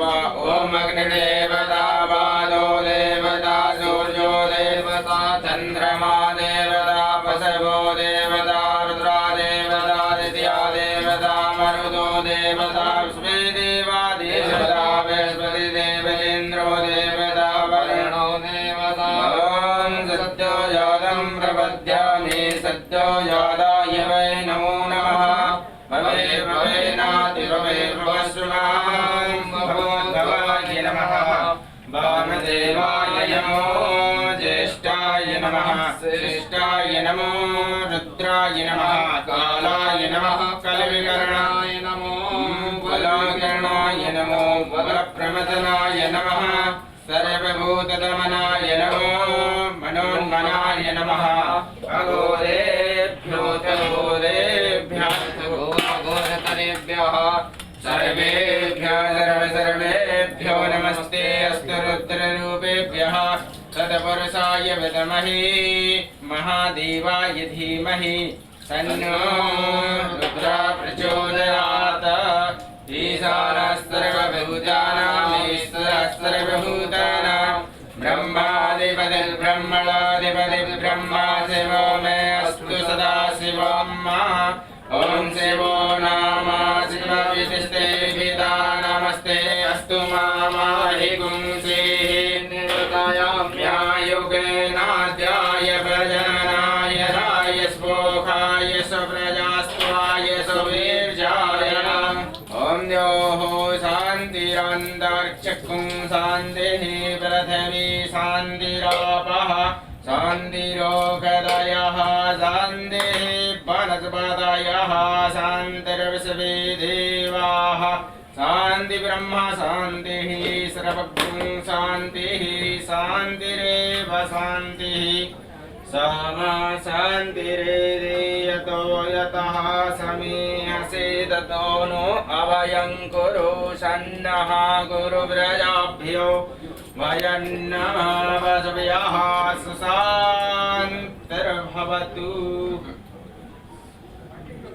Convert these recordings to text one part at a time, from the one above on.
विष्णवित्वा ॐ अग्निदेवता देवता सूर्यो देवता चन्द्रमा देवता नमः कलविकरणाय नमो बलाकरणाय नमो बलप्रमदनाय नमः सर्वभूतदमनाय नमो मनोन्मनाय नमः अघोरेभ्यो घोरेभ्यः सर्वेभ्यः सर्वसर्वेभ्यो नमस्ते अस्तु रुद्ररूपेभ्यः तत्पुरुषाय विद्महे महादेवाय धीमहि तन्नो रुद्रा प्रचोदयात् ईशानस्तर्वभूतानामीश्वरस्तर्वभूतानां ब्रह्मादिपतिर्ब्रह्मणादिपति ब्रह्मा शिवो मे अस्तु सदा शिवम् ॐ शिवो नाम शान्तिरोगदयः, शान्तिः वनस्पतयः शान्तिर्विश्वे देवाः शान्ति ब्रह्म शान्तिः सर्वज्ञं शान्तिः शान्तिरेव शान्तिः। सामा शान्तिरेदे यतो ततो नो अवयं कुरु सन्नः गुरुव्रजाभ्यो वयन्नमः वसव्यः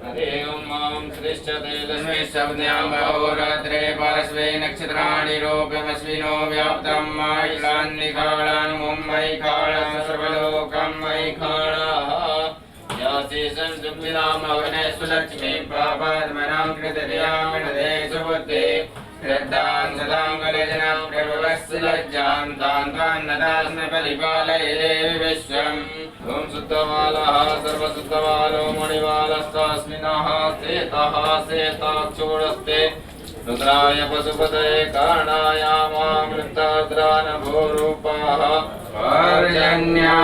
हरे ओम ओम श्रेष्ठते तस्मै शब्द्यां बहुरात्रे पार्श्वे नक्षत्राणि रूपमस्मिनो व्याप्तं मायिलान्निकालान् मुम्बै काळं सर्वलोकं मयि काळः यासेशं सुमिलामवनेषु लक्ष्मी पापात्मनां विश्वम् ॐ शुद्धमालः सर्वशुद्धमालो मणिमालस्तास्मिनः सेतः सेताक्षोडस्ते रुद्राय पशुपतये कारणाय मामृताद्रानभूरूपाः पर्जन्या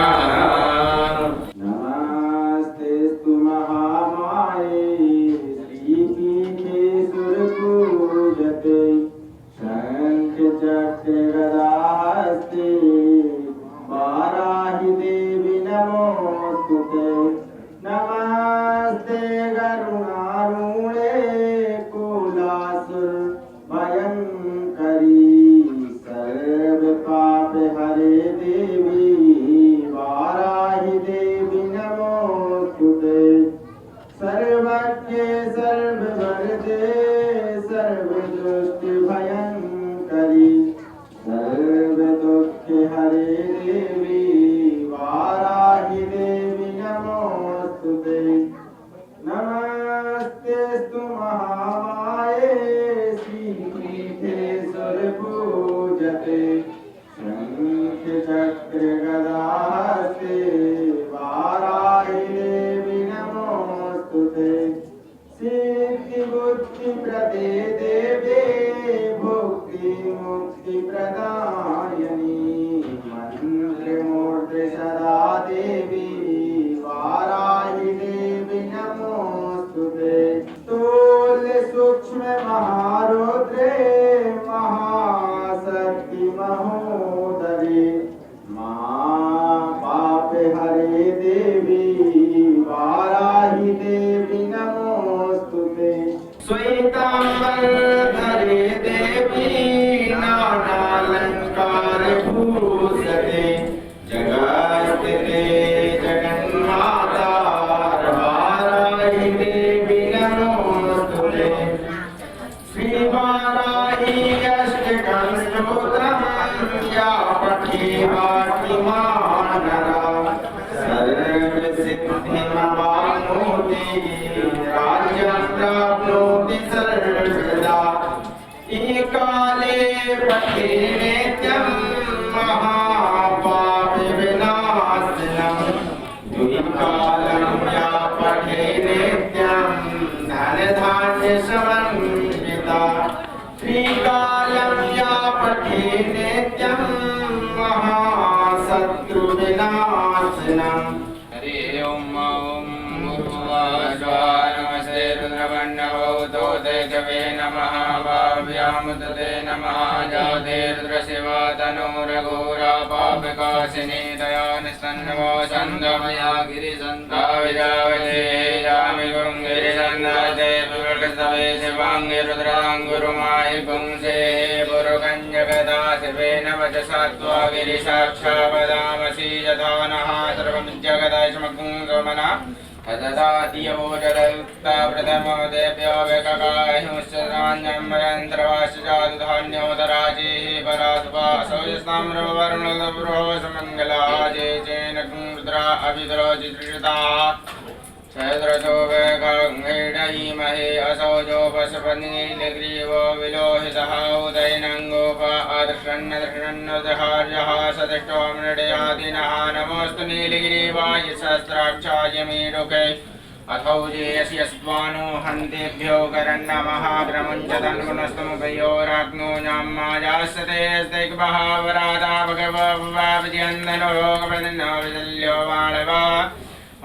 pra ver Amen. सन्दमया गिरिसन्ता विजावते यामि गुरुं गिरिसन्दाते विवर्गस्तवे शिवाङ्गि रुद्राङ्गुरुमायि पुंसे। पुरुकञ्जगदा शिवेन वचसा त्वा यथा नः गमना तददातियवोजरयुक्ता प्रथमो देव्यो वेककायहुश्चरान्यमरन्त्रवाश्चादुधान्योदराजेः परासुपासौजस्ताम्रवर्णदपुरो समङ्गलाजे चेन सहद्रशो वेगङ्गीडयीमहे असौजो पशुपनीलग्रीवो विलोहितः उदयनङ्गोप अदृषन्नदृषन्नदहार्यः सदृष्टो नमोऽस्तु नीलगिरीवाय सहस्राक्षाय मीडुके अथौजेयस्य स्वानो हन्तेभ्यो करन्नमः प्रमुञ्चतन्पुनस्तमुपयोराग्नो ञाम्माजास्तेस्तेग्बहावराधा भगववाभिजन्दनो रोगप्रदन्नो विदल्यो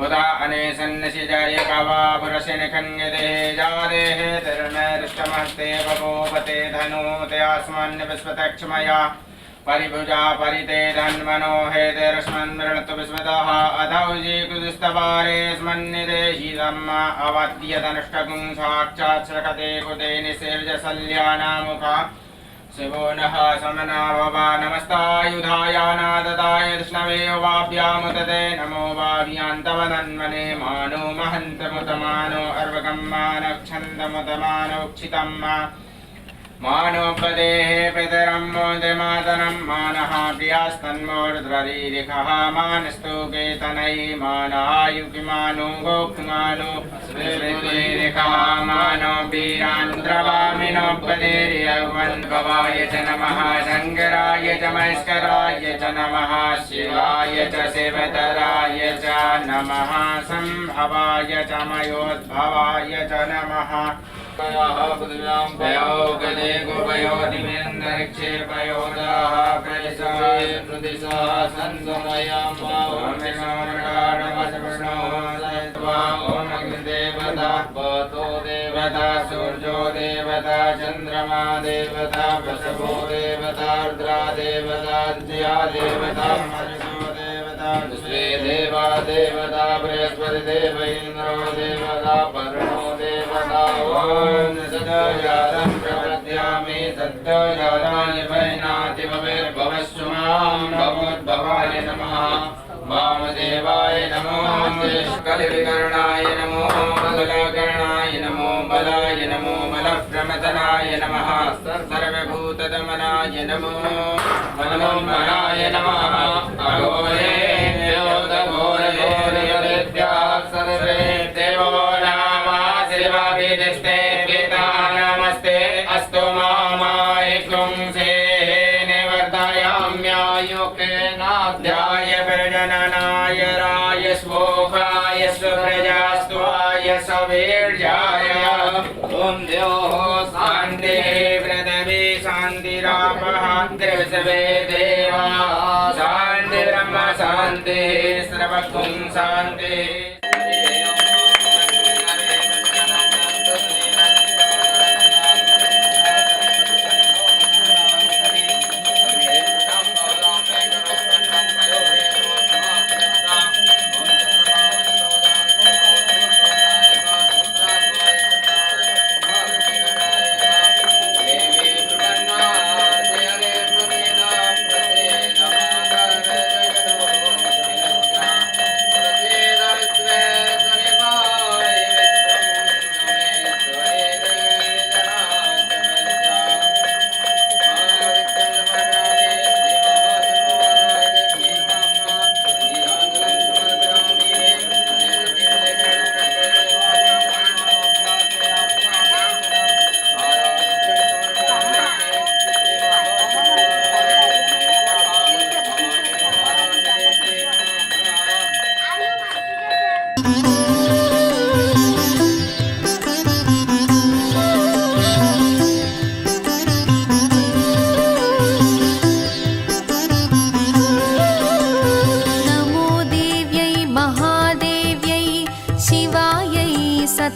उदा अनेसन्नशिजाय कवा पुरशिनिखन्यते जादेः तिर्मैरुष्टमस्ते बभूपते धनूते अस्मन्निविस्वतक्षमया परिभुजा परिते धन्मनो हेतिरस्मन् मृणतु विस्मतः अधौजी कुदुस्तवारे स्मन्निदेशिदम् अवत्यतनुष्टकुं साक्षात् श्रकते कुते निसेव्यसल्यानामुखा शिवो नः समना भवा नमस्तायुधायानाददाय कृष्णवे वाभ्यामुदते नमो वाभ्यान्तवदन्मने मानो महन्तमुतमानो अर्वकं मानक्षन्दमुतमानोक्षितं मा मानोपदेः पितरं मोदमातरं मानः प्रियास्तन्मोर्ध्वरीरिखः मानस्तोकेतनै मानायुकिमानो गोक्मानो स्मृतिरिखः मानो वीरान्द्रवामिनोपदेर्यवन् भवाय च नमः शङ्कराय च मस्कराय च नमः शिवाय च शिवतराय च नमः सम्भवाय च मयोद्भवाय च नमः पयोगदे गोपयोदिवेन्दरिक्षे प्रयसाय अग्निदेवता देवता, सूर्यो देवता, चन्द्रमा देवता, वसवो देवता, रुद्रा देवता द्या देवता देवता श्री देवा देवता, बृहस्पति देव इन्द्रो देवता पर्णो देवता, ॐ सदजातं प्रपद्यामि सद्योजाताय वैनाति भवेर्भवस्व माँ, भवोद्भवाय नमः। वामदेवाय नमो कलिविकर्णाय नमो बलकर्णाय नमो बलाय नमो बलप्रमदनाय नमः सर्वभूतदमनाय नमो मनोमनाय नमः अघोरे सवीर्याय ॐ द्योः शान्ति पृथिवी शान्तिरापः त्रिविशवे देवा। शान्ति ब्रह्म शान्ति सर्वगुं शान्तिः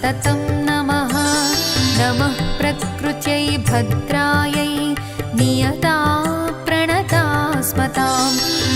सततं नमः। नमः प्रकृत्यै भद्रायै नियता प्रणता स्मताम्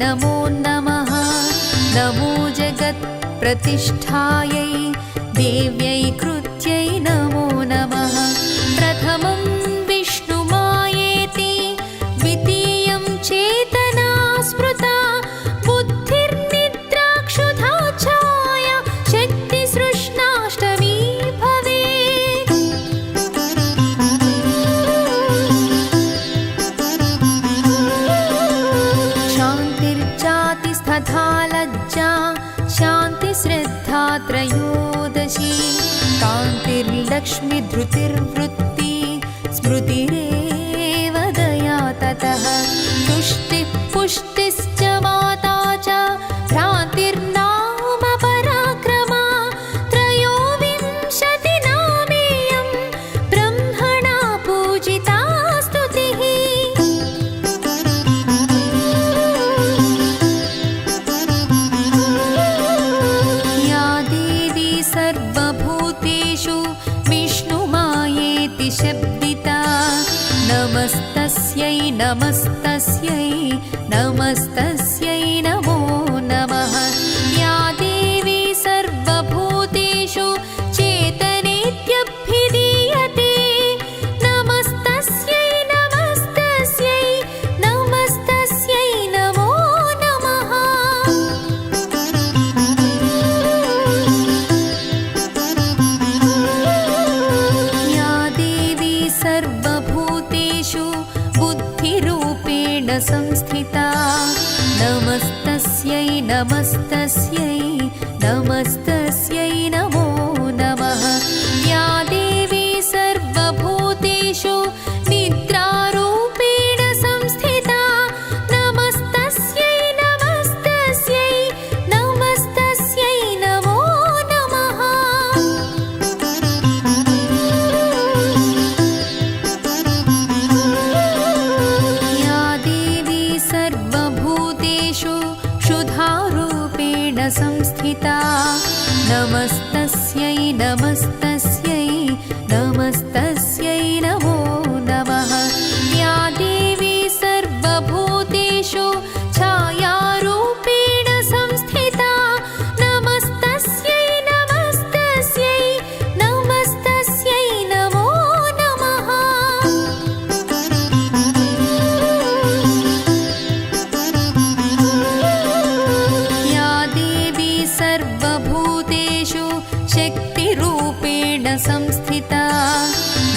नमो नमः नमो जगत्प्रतिष्ठायै देव्यै कृत्यै नमो नमः प्रथमं त्रयोदशी कान्तिर्लक्ष्मीधृतिर्वृत्ति स्मृतिरे प्रतिशब्दिता नमस्तस्यै नमस्त संस्थिता। नमस्तस्यै नमस्तस्यै नमस्त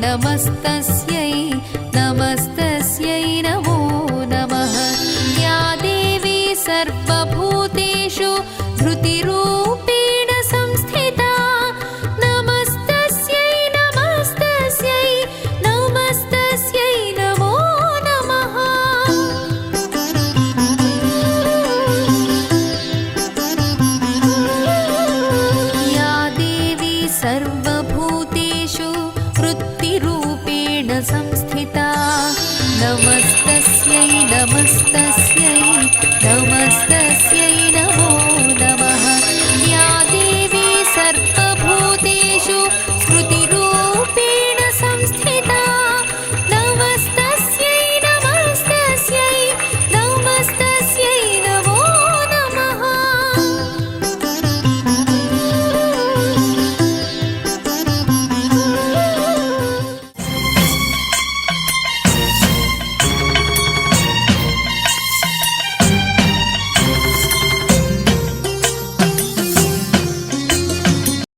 नमस्तस्यै